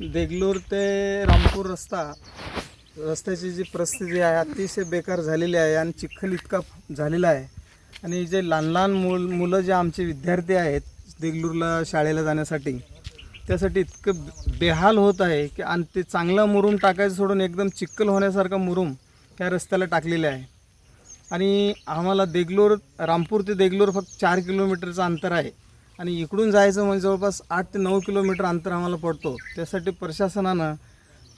देगलूर ते रामपूर रस्ता रस्त्याची जी परिस्थिती आहे अतिशय बेकार झालेली आहे आणि चिखल इतका झालेला आहे. आणि जे लहान लहान मुल मुलं जे आमचे विद्यार्थी आहेत देगलूरला शाळेला जाण्यासाठी त्यासाठी इतकं बेहाल होत आहे की आणि ते चांगला मुरूम टाकायचं सोडून एकदम चिखल होण्यासारखा मुरूम त्या रस्त्याला टाकलेला आहे. आणि आम्हाला देगलूर रामपूर ते देगलूर फक्त चार किलोमीटरचं अंतर आहे. आणि इकडून जायचं म्हणजे जवळपास आठ ते नऊ किलोमीटर अंतर आम्हाला पडतो. त्यासाठी प्रशासनानं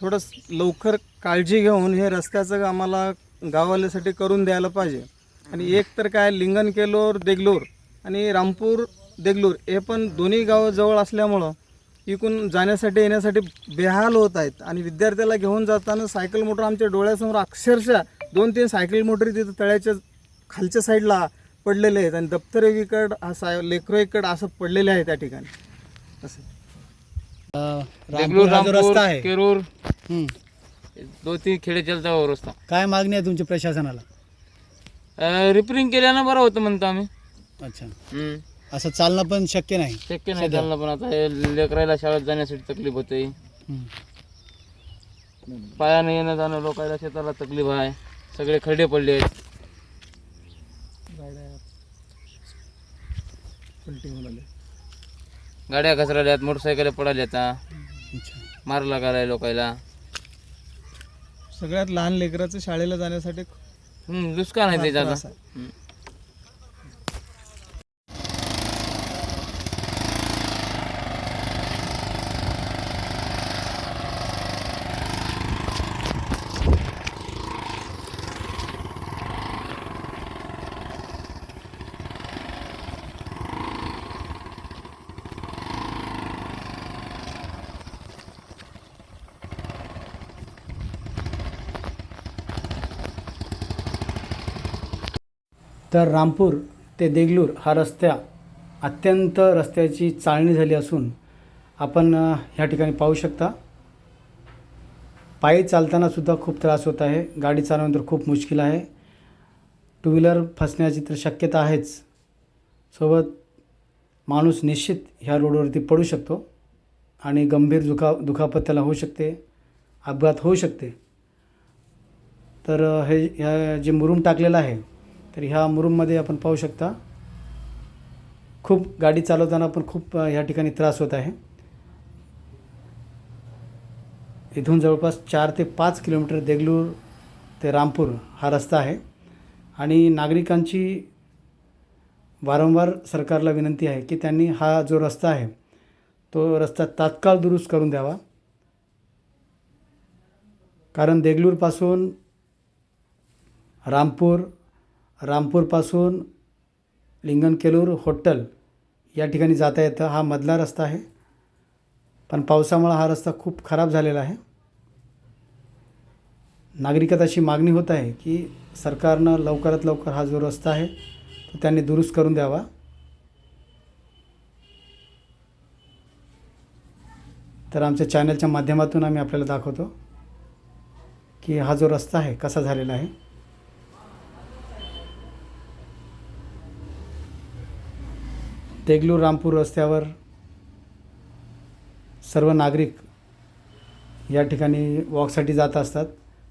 थोडं लवकर काळजी घेऊन हे रस्त्याचं आम्हाला गाववाल्यासाठी करून द्यायला पाहिजे. आणि एक तर काय लिंगण केलोर देगलूर आणि रामपूर देगलूर हे पण दोन्ही गावं जवळ असल्यामुळं इकडून जाण्यासाठी येण्यासाठी बेहाल होत आहेत. आणि विद्यार्थ्याला घेऊन जाताना सायकल मोटर आमच्या डोळ्यासमोर अक्षरशः दोन तीन सायकल मोटरी तिथं तळ्याच्या खालच्या साईडला पडलेले आहेत आणि दप्तर एकीकड हा साय लेकरो एकड असं पडलेले आहे त्या ठिकाणी. असं. देगलूर रामपूर हा जो रामपूर रस्ता आहे. केरूर हं. दो तीन खेडे चलता हो रस्ता. काय मागणी आहे तुमची प्रशासनाला? रिपेरिंग केल्यानं बरं होतं म्हणतो आम्ही. अच्छा. हम्म. असं चालणं पण शक्य नाही. शक्य नाही चाललं पण आता. हे लेकरायला शाळेत जाण्यासाठी तकलीफ होते. हं. पायाने येणं जाणं लोकायला शेताला तकलीफ आहे. सगळे खड्डे पडले आहेत पलटी होऊन आले. गाड्या घसरल्यात मोटरसायकल पडाल्या आता अच्छा मार लागायला लोकायला सगळ्यात लहान लेकराचं शाळेला जाण्यासाठी हम्म, दुष्काळ आहे त्याचा त्रास आता आहे. हम्म. तर रामपूर ते देगलूर हा रस्त्या अत्यंत रस्त्याची चाळणी झाली असून आपण ह्या ठिकाणी पाहू शकता. पायी चालतानासुद्धा खूप त्रास होत आहे. गाडी चालवणं तर खूप मुश्किल आहे. टू व्हीलर फसण्याची तर शक्यता आहेच. सोबत माणूस निश्चित ह्या रोडवरती पडू शकतो आणि गंभीर दुखा दुखापत त्याला होऊ शकते अपघात होऊ शकते. तर हे ह्या जे मुरूम टाकलेलं आहे तर ह्या मुरुममध्ये आपण पाहू शकता खूप गाडी चालवताना पण खूप ह्या ठिकाणी त्रास होत आहे. इथून जवळपास चार ते पाच किलोमीटर देगलूर ते रामपूर हा रस्ता आहे. आणि नागरिकांची वारंवार सरकारला विनंती आहे की त्यांनी हा जो रस्ता आहे तो रस्ता तात्काळ दुरुस्त करून द्यावा. कारण देगलूरपासून रामपूर रामपूरपासून लिंगनकेलूर होट्टल या ठिकाणी जाता येतं हा मधला रस्ता आहे. पण पावसामुळं हा रस्ता खूप खराब झालेला आहे. नागरिकात अशी मागणी होत आहे की सरकारनं लवकरात लवकर हा जो रस्ता आहे तो त्यांनी दुरुस्त करून द्यावा. तर आमच्या चॅनलच्या माध्यमातून आम्ही आपल्याला दाखवतो की हा जो रस्ता आहे कसा झालेला आहे. देगलूर रामपूर रस्त्यावर सर्व नागरिक या ठिकाणी वॉकसाठी जात असतात.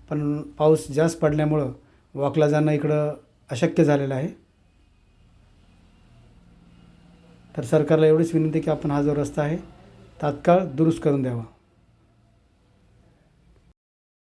पण पाऊस जास्त पडल्यामुळं वॉकला जाणं इकडं अशक्य झालेलं आहे. तर सरकारला एवढीच विनंती की आपण हा जो रस्ता आहे तात्काळ दुरुस्त करून द्यावा.